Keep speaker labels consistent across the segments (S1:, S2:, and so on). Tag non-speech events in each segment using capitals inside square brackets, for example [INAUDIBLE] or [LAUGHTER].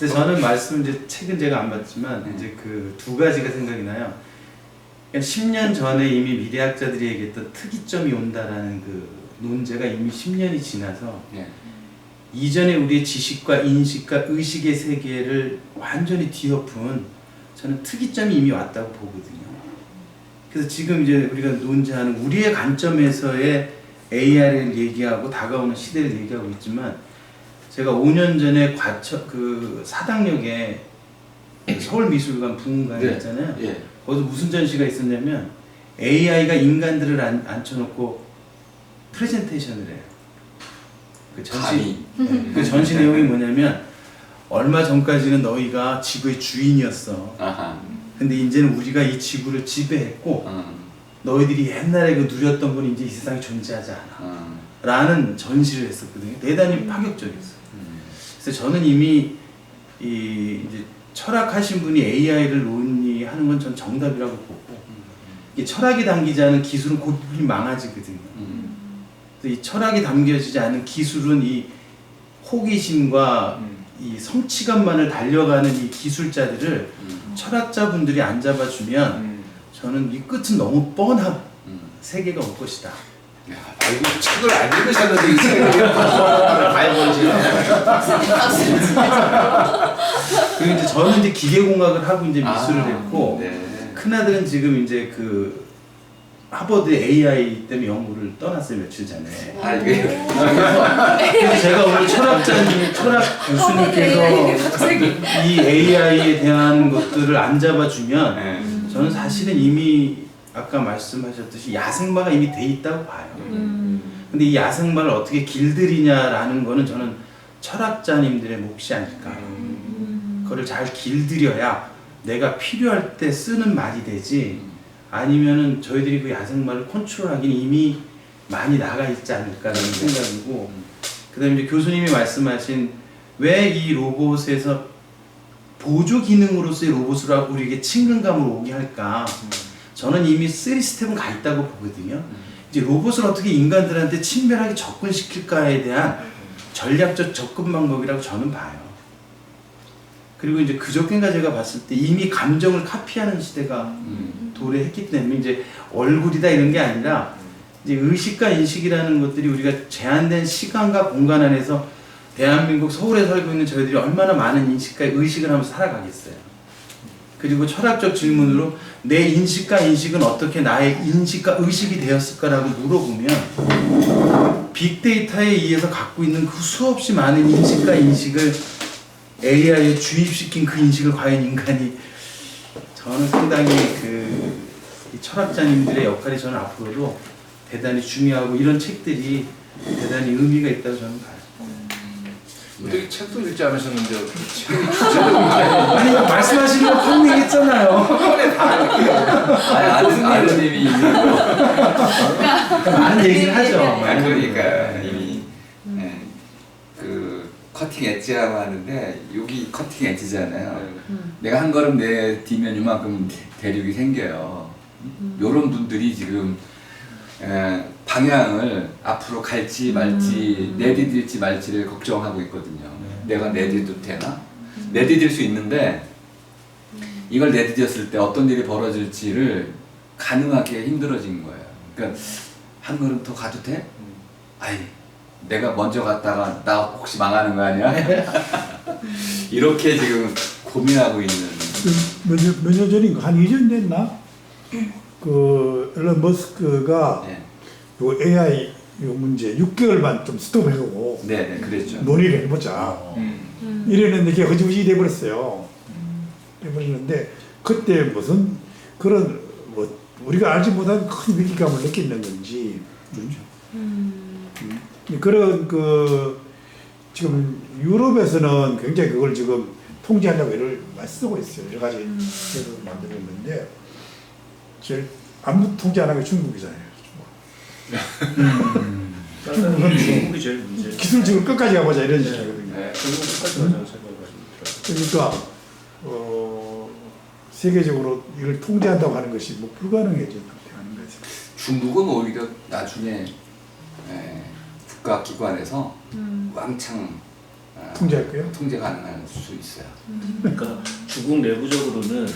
S1: 근데 저는 말씀 이제 책은 제가 안 봤지만
S2: 네.
S1: 이제 그 두 가지가 생각이 나요. 그러니까 10년 전에 이미 미래학자들이 얘기했던 특이점이 온다라는 그 논제가 이미 10년이 지나서
S2: 예.
S1: 이전에 우리의 지식과 인식과 의식의 세계를 완전히 뒤엎은 저는 특이점이 이미 왔다고 보거든요. 그래서 지금 이제 우리가 논제하는 우리의 관점에서의 AR을 얘기하고 다가오는 시대를 얘기하고 있지만 제가 5년 전에 과천 그 사당역에 서울미술관 부흥관이
S2: 네.
S1: 있잖아요.
S2: 예.
S1: 거기서 무슨 전시가 있었냐면 AI가 인간들을 안, 앉혀놓고 프레젠테이션을 해요. 그 전시
S2: 감히.
S1: 그 전시 내용이 뭐냐면 얼마 전까지는 너희가 지구의 주인이었어.
S2: 아하.
S1: 근데 이제는 우리가 이 지구를 지배했고
S2: 어.
S1: 너희들이 옛날에 그 누렸던 건 이제 이 세상에 존재하지 않아.
S2: 어.
S1: 라는 전시를 했었거든요. 대단히 파격적이었어요.
S2: 음.
S1: 그래서 저는 이미 이 이제 철학하신 분이 AI를 논의하는 건 전 정답이라고 보고 이게 철학이 담기지 않은 기술은 곧 우리 망아지거든요.
S2: 음.
S1: 이 철학이 담겨지지 않은 기술은 이 호기심과 이 성취감만을 달려가는 이 기술자들을
S2: 음.
S1: 철학자분들이 안 잡아주면 저는 이 끝은 너무 뻔한
S2: 음.
S1: 세계가 올 것이다.
S2: 야, 아이고 책을 안 읽으셨는데 이 책을 발버리시네.
S1: 그리고 이제 저는 이제 기계공학을 하고 이제 미술을
S2: 아,
S1: 했고
S2: 네.
S1: 큰아들은 지금 이제 그 하버드 AI 때문에 연구를 떠났어요 며칠 전에.
S2: 아 이게
S1: 그래서 제가 오늘 철학자님, 철학 교수님께서
S3: 갑자기.
S1: 이 AI에 대한 것들을 안 잡아주면
S2: 네.
S1: 저는 사실은 이미 아까 말씀하셨듯이 야생마가 이미 돼 있다고 봐요.
S3: 음.
S1: 근데 이 야생마를 어떻게 길들이냐라는 거는 저는 철학자님들의 몫이 아닐까. 그거를 잘 길들여야 내가 필요할 때 쓰는 말이 되지 아니면은 저희들이 그 야생마를 컨트롤하기는 이미 많이 나가 있지 않을까라는 생각이고 그다음에 이제 교수님이 말씀하신 왜 이 로봇에서 보조 기능으로서의 하고 우리에게 친근감을 오게 할까 저는 이미 3 스텝은 가 있다고 보거든요 이제 로봇을 어떻게 인간들한테 친밀하게 접근시킬까에 대한 전략적 접근 방법이라고 저는 봐요 그리고 이제 그저께인가 제가 봤을 때 이미 감정을 카피하는 시대가
S2: 음.
S1: 도래했기 때문에 이제 얼굴이다 이런 게 아니라 이제 의식과 인식이라는 것들이 우리가 제한된 시간과 공간 안에서 대한민국 서울에 살고 있는 저희들이 얼마나 많은 인식과 의식을 하면서 살아가겠어요. 그리고 철학적 질문으로 내 인식과 인식은 어떻게 나의 인식과 의식이 되었을까라고 물어보면 빅데이터에 의해서 갖고 있는 그 수없이 많은 인식과 인식을 AI에 주입시킨 그 인식을 과연 인간이 저는 상당히 그이 철학자님들의 역할이 저는 앞으로도 대단히 중요하고 이런 책들이 대단히 의미가 있다고 저는 봐요.
S4: 어떻게 책도 읽지 않으셨는데
S1: 아니 말씀하시는 거 평행했잖아요.
S2: 아니 있는 거.
S1: 많은 얘기를 하죠.
S2: 아,
S1: 많은
S2: 그러니까. 이미 예, 그 커팅 엣지라고 하는데 여기 커팅 엣지잖아요. 내가 한 걸음 내 뒤면 이만큼 대- 대륙이 생겨요. 요런 분들이 지금 에, 방향을 앞으로 갈지 말지 내디딜지 말지를 걱정하고 있거든요. 내가 내디뎌도 되나? 내디딜 수 있는데 이걸 내디뎠을 때 어떤 일이 벌어질지를 가능하게 힘들어진 거예요. 그러니까 한 걸음 더 가도 돼? 아이 내가 먼저 갔다가 나 혹시 망하는 거 아니야? [LAUGHS] 이렇게 지금 고민하고 있는
S5: 몇년 몇 년 전인가 한 2년 됐나? 그 일론 머스크가
S2: 네,
S5: 요 AI 요 문제 6개월만 좀 스톱해보고
S2: 네, 네 그랬죠.
S5: 논의를 해보자.
S4: 음.
S5: 이랬는데 그게 허지부지 돼버렸어요. 돼버렸는데 그때 무슨 그런 뭐 우리가 알지 못한 큰 위기감을 느끼는 건지 음. 그런 그 지금 유럽에서는 굉장히 그걸 지금 통제하려고 애를 많이 쓰고 있어요. 여러 가지 제도를 만들고 있는데 제일 아무 통제 안 하는 게 중국이잖아요. 중국은
S4: 중국이 제일 문제.
S5: 기술적으로 끝까지 가보자 이런 식이거든요.
S4: 네, 중국까지 가자는 생각을 가지고
S5: 그러니까 어, 세계적으로 이걸 통제한다고 하는 것이 뭐 불가능해지는 거죠.
S2: 중국은 오히려 나중에 에, 국가 기관에서 왕창 아,
S5: 통제할까요?
S2: 통제 가능할 수 있어요.
S3: 그러니까 중국 내부적으로는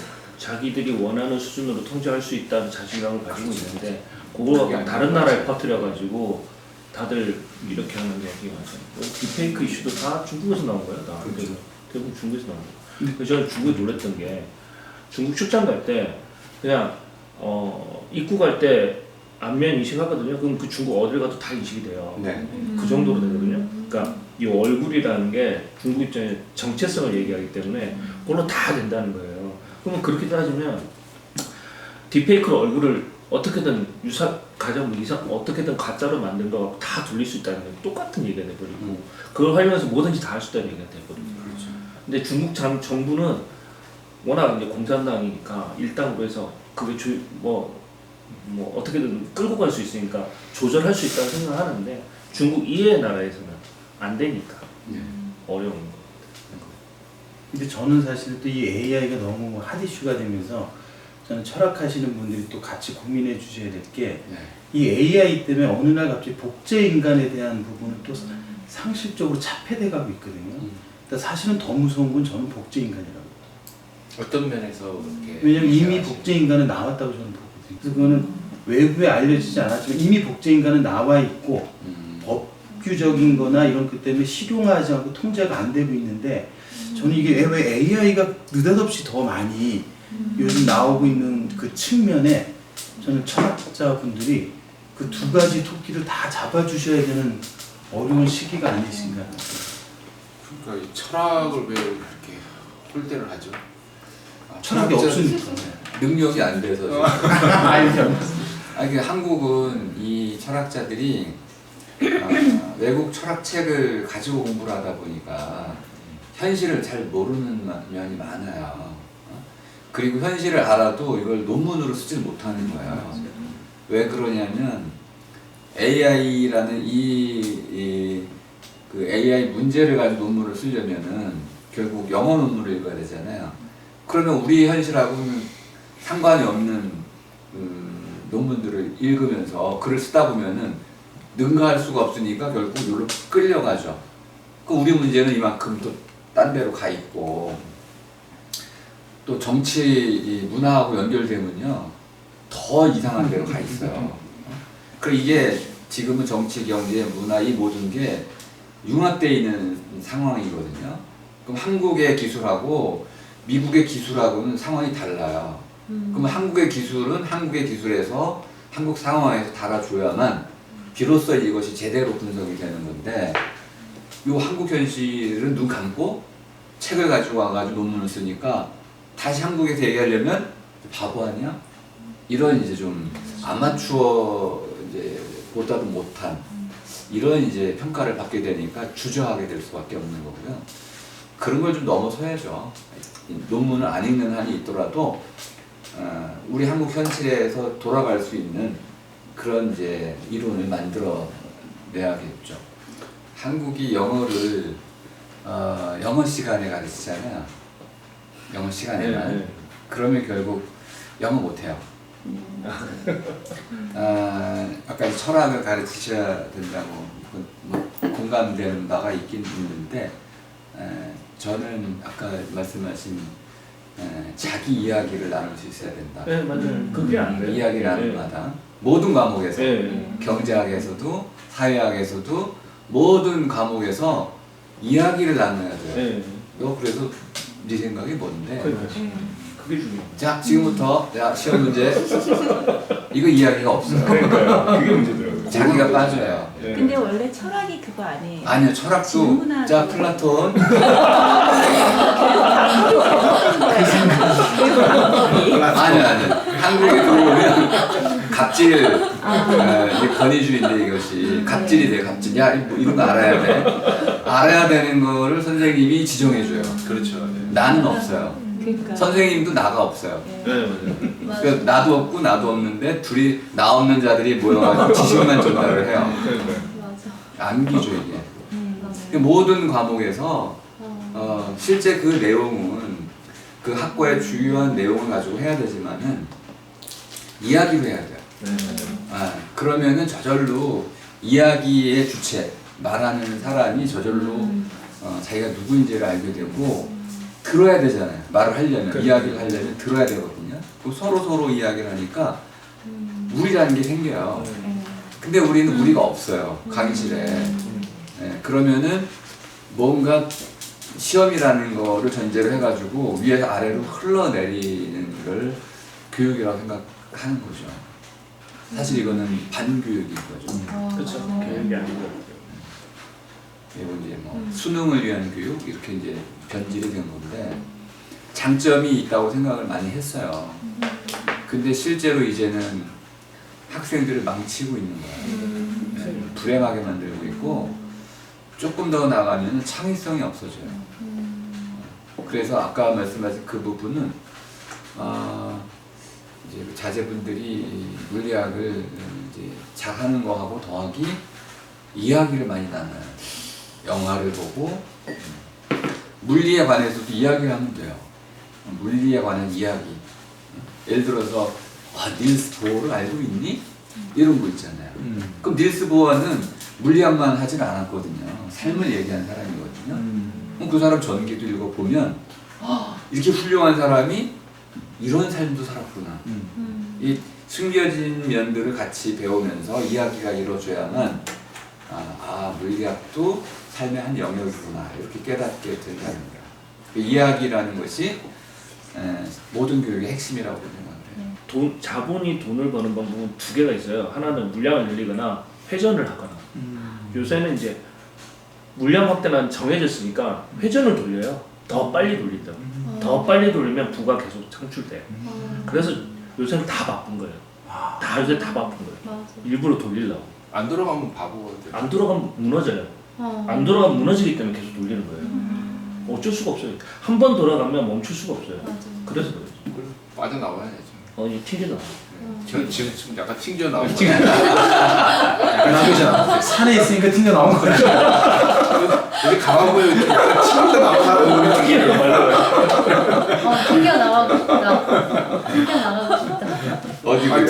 S3: 자기들이 원하는 수준으로 통제할 수 있다는 자신감을 가지고 있는데 그걸 갖고 다른 나라에 퍼뜨려 가지고 다들 이렇게 하는 게 되게 많아요. 디페이크 이슈도 다 중국에서 나온 거예요. 다 대부분, 대부분 중국에서 나온 거예요. 그래서 저는 중국에 놀랬던 게 중국 출장 갈 때 그냥 어 입국 갈때 안면 인식하거든요. 그럼 그 중국 어딜 가도 다 인식이 돼요.
S2: 네.
S3: 그 정도로 되거든요. 그러니까 이 얼굴이라는 게 중국 입장에 정체성을 얘기하기 때문에 그걸로 다 된다는 거예요. 그러면 그렇게 따지면 딥페이크로 얼굴을 어떻게든 유사 가장 뭐 이상 어떻게든 가짜로 만든 거하고 다 돌릴 수 있다는 게 똑같은 얘기가 돼버리고
S2: 음.
S3: 그걸 활용해서 뭐든지 다 할 수 있다는 얘기가 돼버리고
S2: 그렇죠.
S3: 근데 중국 장, 정부는 워낙 이제 공산당이니까 일당으로 해서 그게 주, 뭐, 뭐 어떻게든 끌고 갈 수 있으니까 조절할 수 있다고 생각을 하는데 중국 이외의 나라에서는 안 되니까
S2: 네.
S3: 어려운 거.
S1: 근데 저는 사실 또 이 AI가 너무 핫 이슈가 되면서 저는 철학하시는 분들이 또 같이 고민해 주셔야 될 게이
S2: 네.
S1: AI 때문에 어느 날 갑자기 복제 인간에 대한 부분은 또 상식적으로 차폐돼 가고 있거든요.
S2: 음.
S1: 그러니까 사실은 더 무서운 건 저는 복제 인간이라고.
S4: 어떤 면에서 그렇게
S1: 왜냐면 이미? 복제 인간은 나왔다고 저는 보거든요. 그래서 그거는 외부에 알려지지 않았지만 이미 복제 인간은 나와 있고
S2: 음.
S1: 법규적인 거나 이런 것 때문에 실용하지 않고 통제가 안 되고 있는데 저는 이게 왜 AI가 느닷없이 더 많이 요즘 나오고 있는 그 측면에 저는 철학자분들이 그 두 가지 토끼를 다 잡아주셔야 되는 어려운 시기가 아니신가.
S4: 그러니까 이 철학을 왜 그렇게 홀대를 하죠?
S2: 아,
S1: 철학이 없으니까.
S2: 능력이 안 돼서. 지금. [LAUGHS]
S1: 아니요.
S2: 아니 그 한국은 이 철학자들이 아, 외국 철학책을 가지고 공부를 하다 보니까 현실을 잘 모르는 마- 면이 많아요. 어? 그리고 현실을 알아도 이걸 논문으로 쓰지 못하는 거예요. 왜 그러냐면 AI라는 이, 이, 그 AI 문제를 가지고 논문을 쓰려면은 결국 영어 논문을 읽어야 되잖아요. 그러면 우리 현실하고는 상관이 없는 음, 논문들을 읽으면서 글을 쓰다 보면은 능가할 수가 없으니까 결국 여기로 끌려가죠. 그 우리 문제는 이만큼 또 딴 데로 가 있고 또 정치 이 문화하고 연결되면요 더 이상한 데로 가 있어요. 그 이게 지금은 정치, 경제, 문화 이 모든 게 융합되어 있는 상황이거든요. 그럼 한국의 기술하고 미국의 기술하고는 상황이 달라요. 그럼 한국의 기술은 한국의 기술에서 한국 상황에서 달아줘야만 비로소 이것이 제대로 분석이 되는 건데 요 한국 현실은 눈 감고 책을 가지고 와가지고 논문을 쓰니까 다시 한국에서 얘기하려면 바보 아니야? 이런 이제 좀 아마추어 이제 보다도 못한 이런 이제 평가를 받게 되니까 주저하게 될 수밖에 없는 거고요. 그런 걸 좀 넘어서야죠. 논문을 안 읽는 한이 있더라도 어, 우리 한국 현실에서 돌아갈 수 있는 그런 이제 이론을 만들어 내야겠죠. 한국이 영어를 어, 영어 시간에 가르치잖아요. 영어 시간에만.
S3: 네, 네.
S2: 그러면 결국 영어 못해요. 아, 아까 이 철학을 가르치셔야 된다고 그, 뭐, 공감되는 바가 있긴 있는데 에, 저는 아까 말씀하신 에, 자기 이야기를 나눌 수 있어야 된다.
S3: 네 맞아요. 그게 안 돼요.
S2: 이야기를 하는
S3: 네.
S2: 마다 모든 과목에서
S3: 네.
S2: 경제학에서도 사회학에서도 모든 과목에서 이야기를 나눠야 돼요.
S3: 네.
S2: 너 그래서 네 생각이 뭔데?
S3: 그게 중요해요.
S2: 자 지금부터 자 시험 문제 이거 이야기가 없어요.
S3: 그러니까요. 그게 문제더라고요.
S2: 자기가 빠져요.
S3: 네.
S6: 근데 원래 철학이 그거 아니에요.
S2: 아니요 철학도
S6: 질문하고.
S2: 자 플라톤 [LAUGHS] 아니요 아니요 한국에 갑질 어, 이게 권위주의인데 이것이 갑질이 돼 갑질 야 뭐 이런 거 알아야 돼 알아야 되는 거를 선생님이 지정해줘요.
S4: 그렇죠. 네.
S2: 나는 없어요.
S6: 그러니까.
S2: 선생님도 나가 없어요.
S3: 네 맞아요.
S6: 맞아.
S2: 그러니까 나도 없고 나도 없는데 둘이 나 없는 자들이 모여가지고 [LAUGHS] 지식만 전달을 해요.
S3: 그러니까요.
S6: 맞아.
S2: 암기죠 이게.
S6: 음,
S2: 그
S6: 맞아요.
S2: 모든 과목에서
S6: 어.
S2: 어, 실제 그 내용은 그 학과의 주요한 내용을 가지고 해야 되지만은 이야기로 해야 돼요.
S3: 네. 아,
S2: 그러면은 저절로 이야기의 주체 말하는 사람이 저절로
S6: 음.
S2: 어, 자기가 누구인지를 알게 되고 들어야 되잖아요. 말을 하려면
S1: 그렇죠.
S2: 이야기를 하려면 들어야 되거든요. 그 서로 서로 이야기를 하니까 무리라는 게 생겨요. 근데 우리는 무리가 없어요. 강의실에. 예, 그러면은 뭔가 시험이라는 거를 전제로 해가지고 위에서 아래로 흘러내리는 걸 교육이라고 생각하는 거죠. 사실 이거는 반교육인 거죠.
S3: 그렇죠. 교육이 것 같아요.
S2: 그리고 이제 뭐 수능을 위한 교육 이렇게 이제 변질이 된 건데 장점이 있다고 생각을 많이 했어요. 근데 실제로 이제는 학생들을 망치고 있는 거예요. 네, 불행하게 만들고 있고 조금 더 나가면 창의성이 없어져요. 그래서 아까 말씀하신 그 부분은 아 이제 그 자제분들이 이 물리학을 이제 잘하는 거하고 더하기 이야기를 많이 나눠요. 영화를 보고 물리에 관해서도 이야기를 하면 돼요. 물리에 관한 이야기. 예를 들어서 와 닐스 보어를 알고 있니? 이런 거 있잖아요.
S1: 음.
S2: 그럼 닐스 보어는 물리학만 하진 않았거든요. 삶을 얘기한 사람이거든요.
S1: 음.
S2: 그럼 그 사람 전기도 읽어보면 아, 이렇게 훌륭한 사람이 이런 삶도 살았구나.
S1: 음.
S2: 이 숨겨진 면들을 같이 배우면서 이야기가 이루어져야만 아, 아 물리학도 삶의 한 영역이구나 이렇게 깨닫게 된다는 거야. 그 이야기라는 것이 에, 모든 교육의 핵심이라고 생각을 해요.
S3: 돈 자본이 돈을 버는 방법은 두 개가 있어요. 하나는 물량을 늘리거나 회전을 하거나.
S1: 음.
S3: 요새는 이제 물량 확대는 정해졌으니까 회전을 돌려요. 더 빨리 돌린다고. 더 빨리 돌리면 부가 계속 창출돼. 그래서 요새는 다 바쁜 거예요. 다 요새 다 바쁜 거예요.
S6: 맞아.
S3: 일부러 돌리려고.
S4: 안 돌아가면 바보가 돼.
S3: 안 돌아가면 무너져요.
S6: 어.
S3: 안 돌아가면 무너지기 때문에 계속 돌리는 거예요. 어쩔 수가 없어요. 한 번 돌아가면 멈출 수가 없어요.
S6: 맞아.
S3: 그래서 그래요.
S4: 그래서 빠져나와야지.
S3: 어, 이 튕겨 나와.
S4: 저 지금 지금 약간 튕겨 나오고
S1: 나도 산에 있으니까 튕겨 나온 거야.
S4: 여 기 가만 보면 약간 튕겨 나오는
S3: 튕겨.
S6: 어, 나가고 싶다. 튕겨 나가고 싶다.
S2: 어디고요?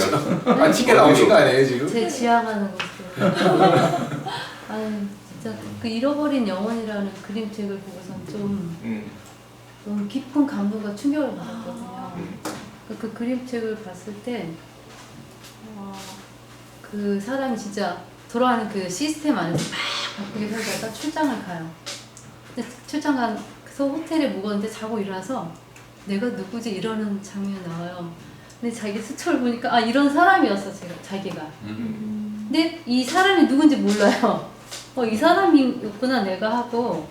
S4: 아 튕겨 나오신 거 아니에요 지금?
S6: 제 지향하는 곳으로. [LAUGHS] 아유, 진짜 그 잃어버린 영혼이라는 그림책을 보고선 좀
S4: 음.
S6: 너무 깊은 감동과 충격을 받았거든요. 그, 그 그림책을 봤을 때, 와, 그 사람이 진짜 돌아가는 그 시스템 안에서 막 바쁘게 살다가 출장을 가요. 근데 출장 가서 호텔에 묵었는데 자고 일어나서 내가 누구지 이러는 장면이 나와요. 근데 자기 수첩을 보니까 아 이런 사람이었어 제가 자기가.
S2: 음.
S6: 근데 이 사람이 누군지 몰라요. 어, 이 사람이었구나 내가 하고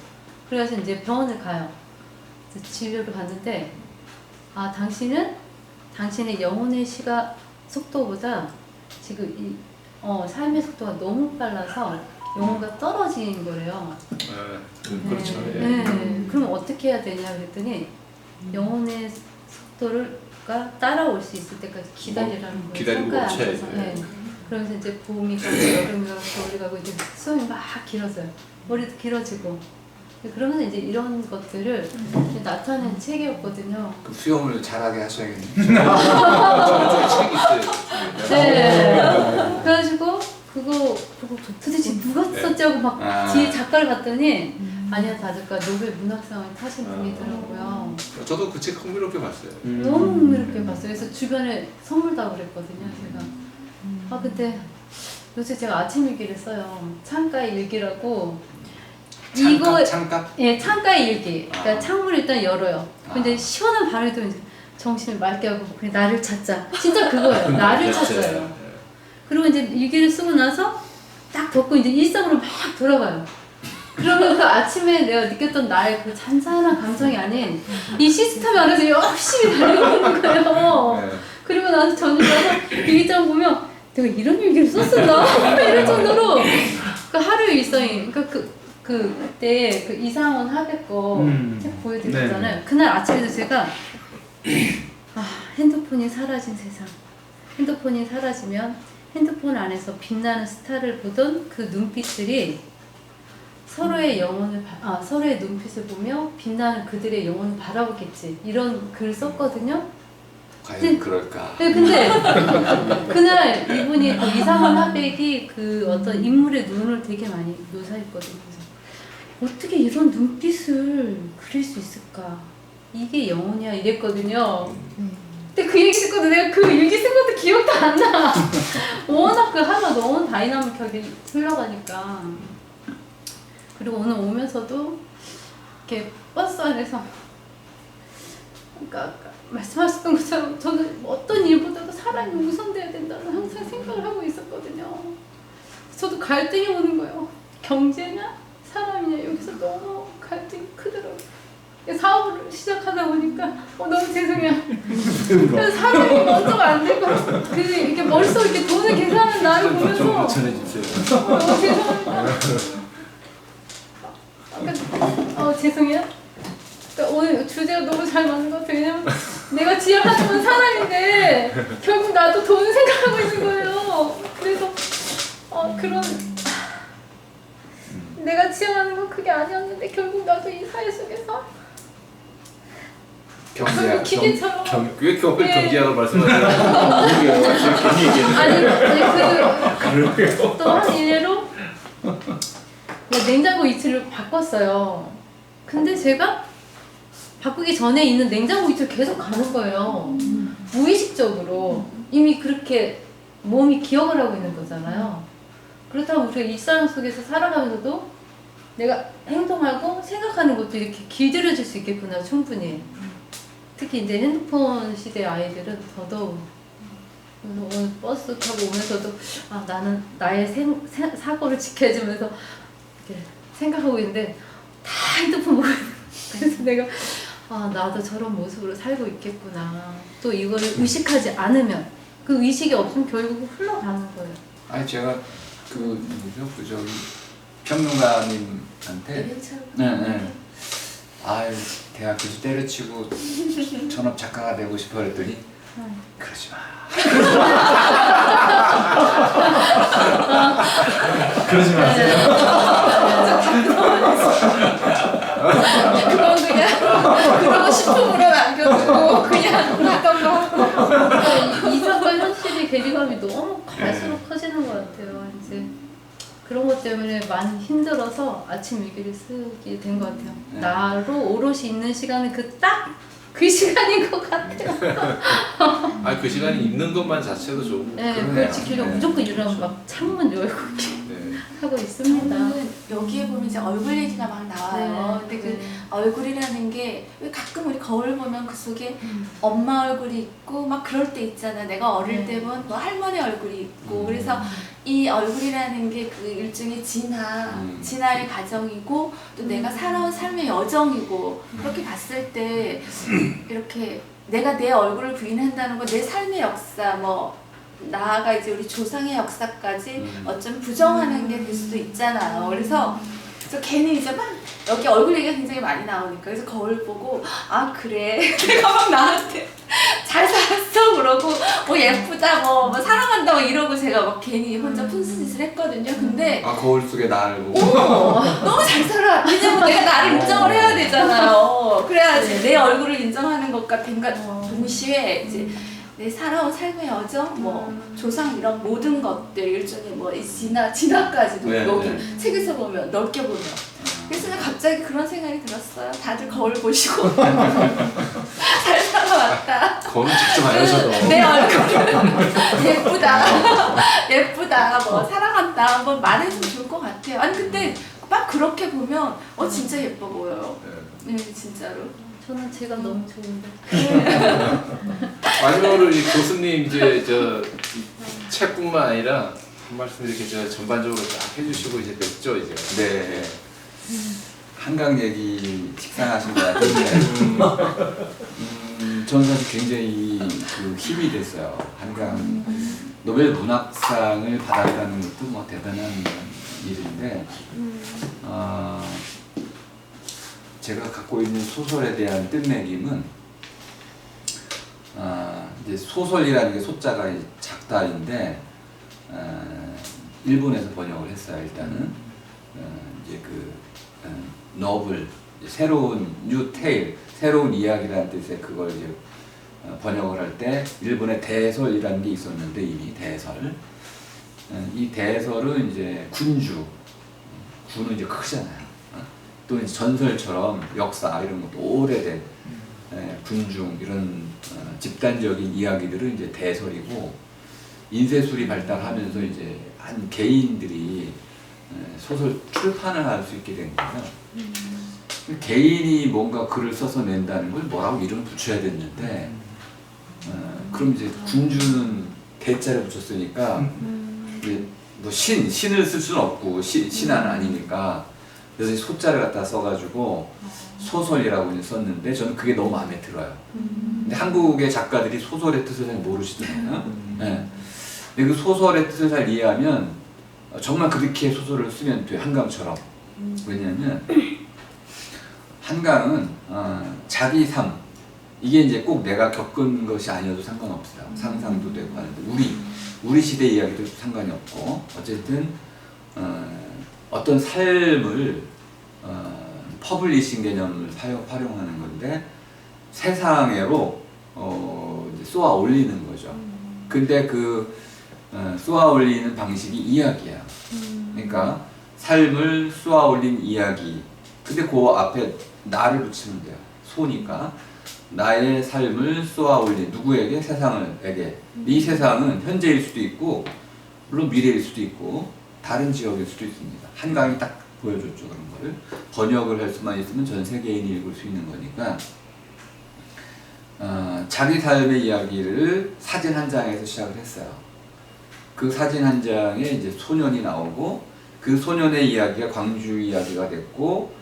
S6: 그래서 이제 병원을 가요. 진료를 받는데 아 당신은 당신의 영혼의 시가 속도보다 지금 이 어, 삶의 속도가 너무 빨라서 영혼과 떨어진 거래요.
S4: 그렇죠.
S6: 네. 네. 그럼 어떻게 해야 되냐 그랬더니 영혼의 속도를가 따라올 수 있을 때까지 기다리라는 거예요.
S4: 기다리고 멈춰야지.
S6: 앉아서. 네. 그러면서 이제 봄이 가고 여름이 가고 겨울이 가고 이제 수염이 막 길어져요. 머리도 길어지고. 그러면서 이제 이런 것들을 이제 나타낸 책이었거든요.
S2: 그 수영을 잘하게 하셔야겠네요. [LAUGHS]
S4: 책이 있어요.
S6: 네. 그래가지고 그거 보고 도대체 누가 썼지 하고 막
S2: 아.
S6: 뒤에 작가를 봤더니 아니야 다들까 노벨 문학상을 타신 분이더라고요.
S4: 저도 그 책 흥미롭게 봤어요.
S6: 너무 흥미롭게 봤어요. 그래서 주변에 선물도 하고 그랬거든요, 제가. 아, 근데 요새 제가 아침 일기를 써요. 창가의 일기라고.
S2: 창가? 창가?
S6: 예, 창가의 일기. 그러니까
S2: 아.
S6: 창문을 일단 열어요. 근데
S2: 아.
S6: 시원한 바람이 들면 정신을 맑게 하고 그냥 나를 찾자. 진짜 그거예요. [LAUGHS] 나를 찾아요. 그리고 이제 일기를 쓰고 나서 딱 덮고 이제 일상으로 막 돌아가요. 그러면 그 아침에 내가 느꼈던 나의 그 잔잔한 감성이 아닌 이 시스템 안에서 열심히 있는 거예요.
S2: 네.
S6: 그리고 나서 저녁 가서 일기장 보면 내가 이런 일기를 썼었나? [LAUGHS] 이럴 정도로 그 하루 일상이 그러니까 그, 그 그때 그 이상원 하백 거
S1: 음.
S6: 책 보여드렸잖아요. 그날 아침에도 제가 [CLEARS THROAT] 아 핸드폰이 사라진 세상. 핸드폰이 사라지면 핸드폰 안에서 빛나는 스타를 보던 그 눈빛들이 서로의 영혼을 바- 아 서로의 눈빛을 보며 빛나는 그들의 영혼을 바라보겠지 이런 글을 썼거든요.
S2: 과연
S6: 네.
S2: 그럴까?
S6: 네, 근데 [LAUGHS] 그날 이분이 그 이상한 화백이 그 어떤 인물의 눈을 되게 많이 묘사했거든요. 어떻게 이런 눈빛을 그릴 수 있을까? 이게 영혼이야 이랬거든요. 근데 그 얘기 듣고도 내가 그 일기 쓴 것도 기억도 안 나. [LAUGHS] 워낙 그 하루가 너무 다이나믹하게 흘러가니까. 그리고 오늘 오면서도 이렇게 버스 안에서 그러니까 말씀하셨던 것처럼 저는 어떤 일보다도 사람이 우선돼야 된다는 항상 생각을 하고 있었거든요. 저도 갈등이 오는 거예요. 경제냐 사람이냐 여기서 너무 갈등이 크더라고요. 사업을 시작하다 보니까 어, 너무 죄송해요. 그래서 사람이 먼저가 안 되고 그 이렇게 머릿속에 이렇게 돈을 계산하는 나를 보면서
S4: 전해주세요.
S6: 어, 너무 죄송합니다. 어 죄송해요. 그러니까 오늘 주제가 너무 잘 맞는 것 같아요. 왜냐면 내가 지향하는 건 사람인데 결국 나도 돈 생각하고 있는 거예요. 그래서 어 그런 내가 지향하는 건 그게 아니었는데 결국 나도 이 사회 속에서
S4: 경제학.
S6: 기계처럼.
S4: 경, 왜 오늘
S6: 네.
S4: 경제학을 말씀하세요?
S3: 지금 괜히 얘기했는데.
S6: 아니 그또한 일례로 네, 냉장고 위치를 바꿨어요. 근데 제가 바꾸기 전에 있는 냉장고 위치를 계속 가는 거예요. 무의식적으로 이미 그렇게 몸이 기억을 하고 있는 거잖아요. 그렇다면 우리가 일상 속에서 살아가면서도 내가 행동하고 생각하는 것도 이렇게 길들여질 수 있겠구나 충분히. 특히 이제 핸드폰 시대 아이들은 더더욱 오늘 버스 타고 오면서도 아 나는 나의 생, 사- 사고를 지켜주면서 이렇게 생각하고 있는데 다 핸드폰 보고 있는 거야. 그래서 내가 아 나도 저런 모습으로 살고 있겠구나 또 이거를 의식하지 않으면 그 의식이 없으면 결국 흘러가는 거예요
S2: 아니 제가 그 누구죠? 그 저기 평론가님한테? 네, 네. 아 대학교에서 때려치고 전업 작가가 되고 싶어 그랬더니 그러지 마. [LAUGHS]
S1: 그러지 마세요.
S6: 그건 그냥 그러고 싶음으로 남겨두고 그냥 하던 거 하고. 이성과 현실의 괴리감이 너무 갈수록 커지는 것 같아요. 이제 그런 것 때문에 많이 힘들어서 아침 일기를 쓰게 된 것 같아요
S2: 네.
S6: 나로 오롯이 있는 시간은 그 딱 그 시간인 것 같아요
S4: 아, 그 시간이 있는 것만 자체도 좋은 거.
S6: 네. 그걸 지키려고
S2: 네.
S6: 무조건 일어나면 막 창문 열고 이렇게
S4: 네.
S6: 하고 있습니다
S7: 저는 여기에 보면 이제 얼굴 얘기가 막 나와요. 근데 그
S6: 네.
S7: 얼굴이라는 게 왜 가끔 우리 거울 보면 그 속에 엄마 얼굴이 있고 막 그럴 때 있잖아. 내가 어릴
S6: 네.
S7: 때면 뭐 할머니 얼굴이 있고
S2: 음.
S7: 그래서 이 얼굴이라는 게 그 일종의 진화,
S2: 음.
S7: 진화의 과정이고 또 내가 살아온 삶의 여정이고 그렇게 봤을 때 이렇게 내가 내 얼굴을 부인한다는 건 내 삶의 역사 뭐 나아가 이제 우리 조상의 역사까지
S2: 음.
S7: 어쩜 부정하는 게 될 수도 있잖아요. 그래서 저 괜히 이제 막 여기 얼굴 얘기가 굉장히 많이 나오니까 그래서 거울 보고 아 그래 [LAUGHS] 내가 막 나한테 잘 살았어 그러고 뭐 예쁘다 뭐, 뭐 사랑한다 뭐 이러고 제가 막 괜히 혼자 푼스짓을 했거든요. 근데
S2: 아 거울 속에 나를 보고
S7: 어, 너무 잘 살아. 왜냐면 내가 나를 인정을 해야 되잖아요. [LAUGHS] 그래야지 내 얼굴을 인정하는 것과 뱅가 동시에 이제 내 살아온 삶의 여정, 뭐 조상 이런 모든 것들 일종의 뭐이 진화 진화까지도
S2: 네,
S7: 여기
S2: 네.
S7: 책에서 보면 넓게 보면. 그래서 갑자기 그런 생각이 들었어요. 다들 거울 보시고. [LAUGHS] 잘 살아왔다.
S4: 거는 직접 안 하셔도.
S7: 내 얼굴 [LAUGHS] 예쁘다. [LAUGHS] 예쁘다. 뭐 사랑한다. 한번 말해주면 좋을 것 같아요. 아니 근데 막 그렇게 보면 어 진짜 예뻐 보여요. 네. 진짜로.
S6: 저는 제가 너무 좋은데.
S4: 마지막으로 이 교수님 이제 저이 책뿐만 아니라 한 말씀 이렇게 저 전반적으로 딱 해주시고 이제 뵙죠 이제.
S2: 네 한강 얘기 식상하신 것 같은데. 음, 저는 사실 굉장히 그 힘이 됐어요. 한강 노벨 문학상을 받았다는 것도 뭐 대단한 일인데 어, 제가 갖고 있는 소설에 대한 뜻매김은 아, 이제 소설이라는 게 소자가 이 작다인데 어, 일본에서 번역을 했어요 일단은. 어, 이제 그 어, 너블 이제 새로운 뉴 테일 새로운 이야기라는 뜻의 그걸 이제 어, 번역을 할 때 일본의 대설이라는 게 있었는데 이미 대설 어, 이 대설은 이제 군주 군은 이제 크잖아요 어? 또 이제 전설처럼 역사 이런 것도 오래된 예, 군중 이런 어, 집단적인 이야기들은 이제 대설이고 인쇄술이 발달하면서 이제 한 개인들이 예, 소설 출판을 할 수 있게 된 거예요. 개인이 뭔가 글을 써서 낸다는 걸 뭐라고 이름을 붙여야 됐는데 어, 그럼 이제 군주는 대자를 붙였으니까 이제 뭐 신, 신을 쓸 수는 없고 시, 신화는 아니니까. 그래서 이 소자를 갖다 써가지고 소설이라고 이제 썼는데 저는 그게 너무 마음에 들어요. 근데 한국의 작가들이 소설의 뜻을 잘 모르시더라고요. 네. 근데 그 소설의 뜻을 잘 이해하면 어, 정말 그렇게 소설을 쓰면 돼 한강처럼. 왜냐하면 한강은 어, 자기 삶 이게 이제 꼭 내가 겪은 것이 아니어도 상관없어요. 상상도 되고 하는데 우리 우리 시대 이야기도 상관이 없고 어쨌든 어, 어떤 삶을 어, 퍼블리싱 개념을 사용, 활용하는 건데 세상으로 어, 쏘아 올리는 거죠. 근데 그 어, 쏘아 올리는 방식이 이야기야. 그러니까 삶을 쏘아 올린 이야기. 근데 그 앞에 나를 붙이면 돼요. 소니까 나의 삶을 쏘아 올린 누구에게 세상을에게 이 세상은 현재일 수도 있고 물론 미래일 수도 있고 다른 지역일 수도 있습니다. 한강이 딱 보여줬죠 그런 거를 번역을 할 수만 있으면 전 세계인이 읽을 수 있는 거니까 어, 자기 삶의 이야기를 사진 한 장에서 시작을 했어요. 그 사진 한 장에 이제 소년이 나오고 그 소년의 이야기가 광주 이야기가 됐고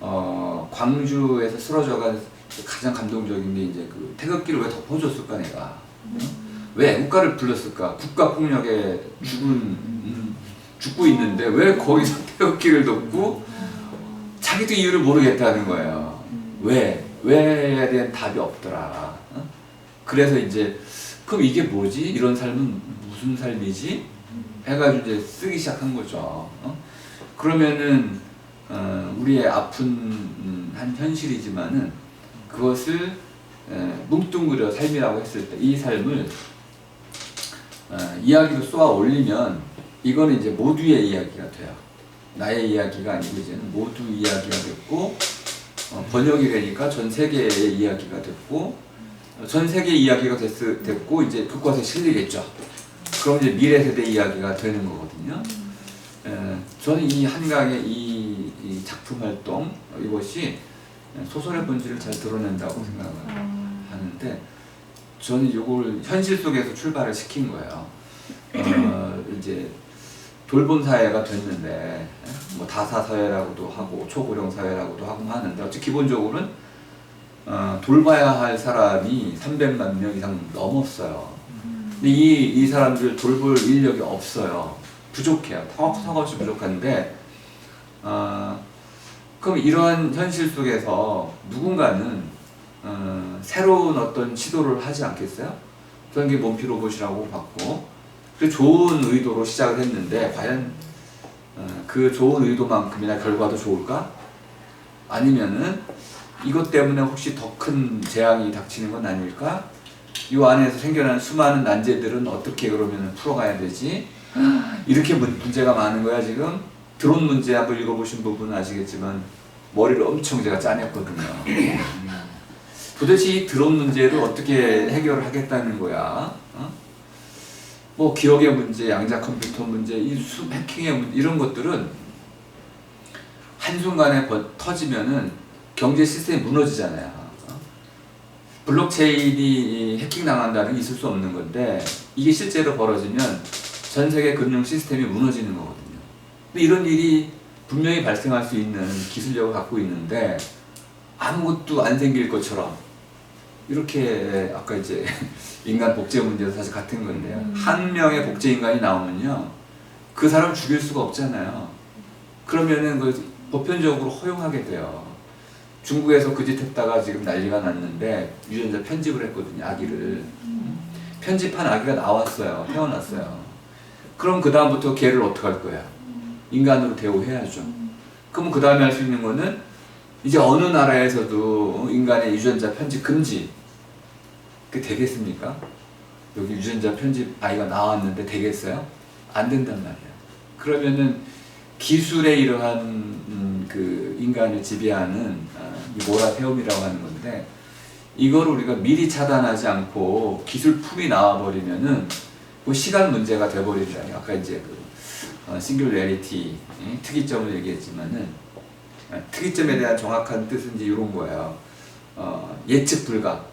S2: 어, 광주에서 쓰러져간 가장 감동적인 게 이제 그 태극기를 왜 덮어줬을까 내가? 응? 왜 애국가를 불렀을까? 국가 폭력에 죽은 음, 죽고 있는데 왜 거기서 [LAUGHS] 태극기를 덮고 자기도 이유를 모르겠다는 거예요. 왜? 왜에 대한 답이 없더라. 어? 그래서 이제 그럼 이게 뭐지? 이런 삶은 무슨 삶이지 해가지고 이제 쓰기 시작한 거죠 어? 그러면은 어, 우리의 아픈 음, 한 현실이지만은 그것을 에, 뭉뚱그려 삶이라고 했을 때 이 삶을 어, 이야기로 쏘아 올리면 이거는 이제 모두의 이야기가 돼요. 나의 이야기가 아니고 이제는 모두 이야기가 됐고 어, 번역이 되니까 전 세계의 이야기가 됐고 어, 전 세계 이야기가 됐, 됐고 이제 교과서에 실리겠죠. 그럼 이제 미래 세대 이야기가 되는 거거든요. 에, 저는 이 한강의 이, 이 작품 활동 어, 이것이 소설의 본질을 잘 드러낸다고 생각을 하는데 저는 이걸 현실 속에서 출발을 시킨 거예요. 어, 이제 돌봄 사회가 됐는데 뭐 다사 사회라고도 하고 초고령 사회라고도 하고 하는데 어찌 기본적으로는 어, 돌봐야 할 사람이 300만 명 이상 넘었어요. 근데 이, 이 사람들 돌볼 인력이 없어요. 부족해요. 턱없이 부족한데 어, 그럼 이러한 현실 속에서 누군가는 어, 새로운 어떤 시도를 하지 않겠어요? 저는 이게 몸피 로봇이라고 봤고 그 좋은 의도로 시작을 했는데 과연 어, 그 좋은 의도만큼이나 결과도 좋을까? 아니면은 이것 때문에 혹시 더 큰 재앙이 닥치는 건 아닐까? 이 안에서 생겨난 수많은 난제들은 어떻게 그러면 풀어가야 되지? 이렇게 문- 문제가 많은 거야 지금 드론 문제 한번 읽어보신 부분은 아시겠지만 머리를 엄청 제가 짜냈거든요. 도대체 이 드론 문제를 어떻게 해결을 하겠다는 거야? 어? 뭐 기억의 문제, 양자 컴퓨터 문제, 이수 해킹의 문제 이런 것들은 한순간에 버- 터지면은 경제 시스템이 무너지잖아요. 어? 블록체인이 해킹 당한다는 게 있을 수 없는 건데 이게 실제로 벌어지면 전 세계 금융 시스템이 무너지는 거거든요. 근데 이런 일이 분명히 발생할 수 있는 기술력을 갖고 있는데 아무것도 안 생길 것처럼 이렇게 아까 이제 [LAUGHS] 인간 복제 문제도 사실 같은 건데요. 한 명의 복제 인간이 나오면요. 그 사람 죽일 수가 없잖아요. 그러면은 그 보편적으로 허용하게 돼요. 중국에서 그 짓 했다가 지금 난리가 났는데 유전자 편집을 했거든요. 아기를. 편집한 아기가 나왔어요. 태어났어요. 그럼 그 다음부터 걔를 어떻게 할 거야? 인간으로 대우해야죠. 그럼 그 다음에 할 수 있는 거는 이제 어느 나라에서도 인간의 유전자 편집 금지. 그 되겠습니까? 여기 유전자 편집 아이가 나왔는데 되겠어요? 안 된단 말이야. 그러면은 기술의 이러한 음, 그 인간을 지배하는 모라테움이라고 하는 건데 이걸 우리가 미리 차단하지 않고 기술품이 나와버리면은 그 시간 문제가 돼버린다. 아까 이제 그 어, 싱귤레리티 예, 특이점을 얘기했지만은 아, 특이점에 대한 정확한 뜻은 이제 이런 거예요. 어, 예측 불가.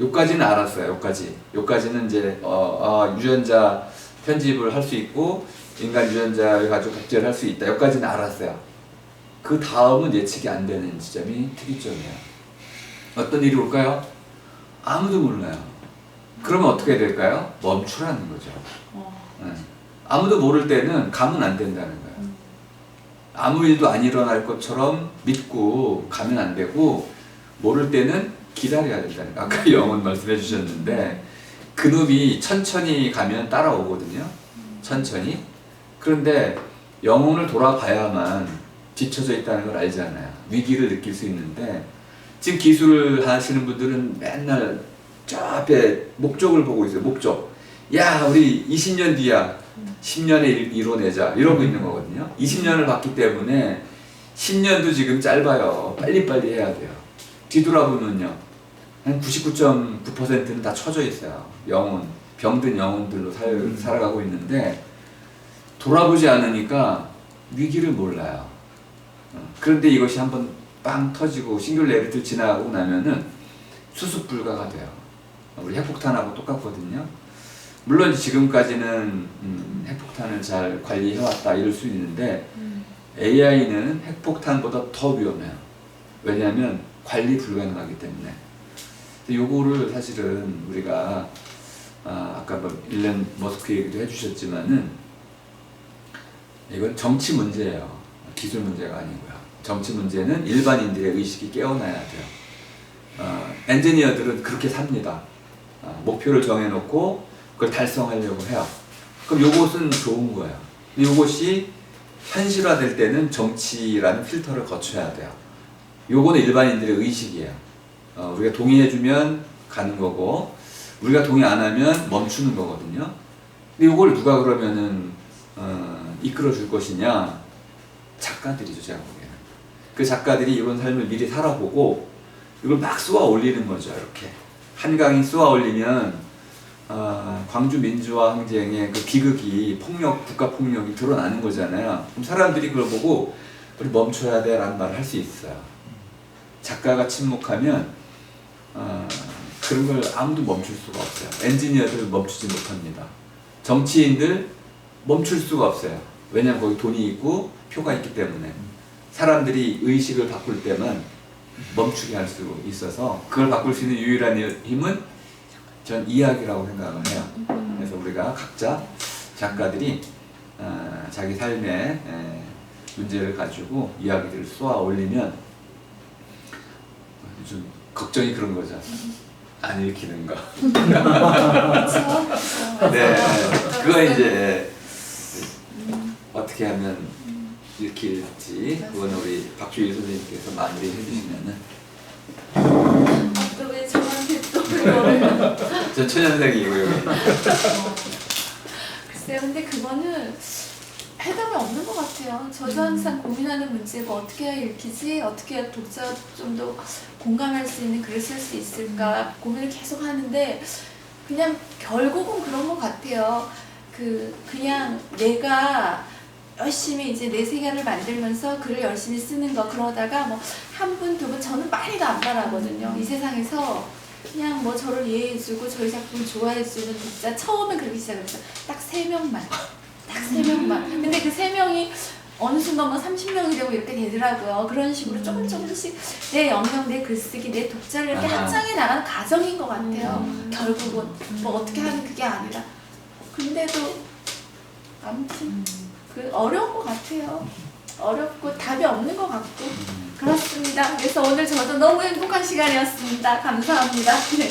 S2: 요까지는 알았어요. 요까지. 요까지는 이제 어, 어, 유전자 편집을 할 수 있고 인간 유전자를 가지고 복제를 할 수 있다. 요까지는 알았어요. 그 다음은 예측이 안 되는 지점이 특이점이에요. 어떤 일이 올까요? 아무도 몰라요. 그러면 어떻게 될까요? 멈추라는 거죠. 네. 아무도 모를 때는 가면 안 된다는 거예요. 아무 일도 안 일어날 것처럼 믿고 가면 안 되고 모를 때는 기다려야 된다는 거. 아까 [LAUGHS] 영혼 말씀해 주셨는데 그놈이 천천히 가면 따라오거든요. 천천히. 그런데 영혼을 돌아봐야만 뒤쳐져 있다는 걸 알잖아요. 위기를 느낄 수 있는데 지금 기술을 하시는 분들은 맨날 저 앞에 목적을 보고 있어요. 목적. 야, 우리 20년 뒤야. 10년에 일, 이뤄내자. 이러고 있는 거거든요. 20년을 봤기 때문에 10년도 지금 짧아요. 빨리빨리 해야 돼요. 뒤돌아보면요. 한 99.9%는 다 처져 있어요. 영혼, 병든 영혼들로 살, 살아가고 있는데 돌아보지 않으니까 위기를 몰라요. 어, 그런데 이것이 한번 빵 터지고 싱귤레리티를 지나가고 나면은 수습 불가가 돼요. 우리 핵폭탄하고 똑같거든요. 물론 지금까지는 음, 핵폭탄을 잘 관리해왔다 이럴 수 있는데 AI는 핵폭탄보다 더 위험해요. 왜냐하면 관리 불가능하기 때문에. 요거를 사실은 우리가 아, 아까 뭐 일렌 머스크 얘기도 해주셨지만은 이건 정치 문제예요. 기술 문제가 아니고요. 정치 문제는 일반인들의 의식이 깨어나야 돼요. 어, 엔지니어들은 그렇게 삽니다. 어, 목표를 정해놓고 그걸 달성하려고 해요. 그럼 요것은 좋은 거예요. 요것이 현실화될 때는 정치라는 필터를 거쳐야 돼요. 요거는 일반인들의 의식이에요. 어, 우리가 동의해주면 가는 거고, 우리가 동의 안 하면 멈추는 거거든요. 근데 요걸 누가 그러면은, 어, 이끌어 줄 것이냐? 작가들이죠, 제가 보기에는. 그 작가들이 이런 삶을 미리 살아보고, 이걸 막 쏘아 올리는 거죠, 이렇게. 한강이 쏘아 올리면, 어, 광주 민주화 항쟁의 그 비극이 폭력, 국가 폭력이 드러나는 거잖아요. 그럼 사람들이 그걸 보고 우리 멈춰야 돼라는 말을 할 수 있어요. 작가가 침묵하면 어, 그런 걸 아무도 멈출 수가 없어요. 엔지니어들 멈추지 못합니다. 정치인들 멈출 수가 없어요. 왜냐하면 거기 돈이 있고 표가 있기 때문에 사람들이 의식을 바꿀 때만 멈추게 할 수 있어서 그걸 바꿀 수 있는 유일한 힘은 전 이야기라고 생각을 해요. 그래서 우리가 각자 작가들이 어, 자기 삶의 에, 문제를 가지고 이야기들을 쏘아 올리면 좀 걱정이 그런 거죠. 안 읽히는 거. 네, 그거 이제 어떻게 하면 읽힐지 그건 우리 박주일 선생님께서 마무리 해주시면은.
S7: 또 왜 저한테 또 그거를. [LAUGHS]
S2: 저 천연생이고요.
S7: 글쎄요, 근데 그거는 해답이 없는 것 같아요. 저도 항상 고민하는 문제고 어떻게 해야 읽히지, 어떻게 해야 독자 좀 더 공감할 수 있는 글을 쓸 수 있을까? 고민을 계속 하는데 그냥 결국은 그런 것 같아요. 그 그냥 내가 열심히 이제 내 세계를 만들면서 글을 열심히 쓰는 거 그러다가 뭐 한 분 두 분 저는 많이도 안 바라거든요. 이 세상에서 그냥 뭐 저를 이해해주고 저희 작품 좋아해주는 독자 처음에 그렇게 시작했어요. 딱 세 명만. 딱 세 명만. 근데 그 세 명이 어느 순간 뭐 30명이 되고 이렇게 되더라고요. 그런 식으로 조금 조금씩 내 영역, 내 글쓰기, 내 독자를 이렇게. 확장해 나가는 과정인 것 같아요. 결국은 뭐 어떻게 하는 그게 아니라. 근데도 아무튼 그 어려운 것 같아요. 어렵고 답이 없는 것 같고 그렇습니다. 그래서 오늘 저도 너무 행복한 시간이었습니다. 감사합니다. 네.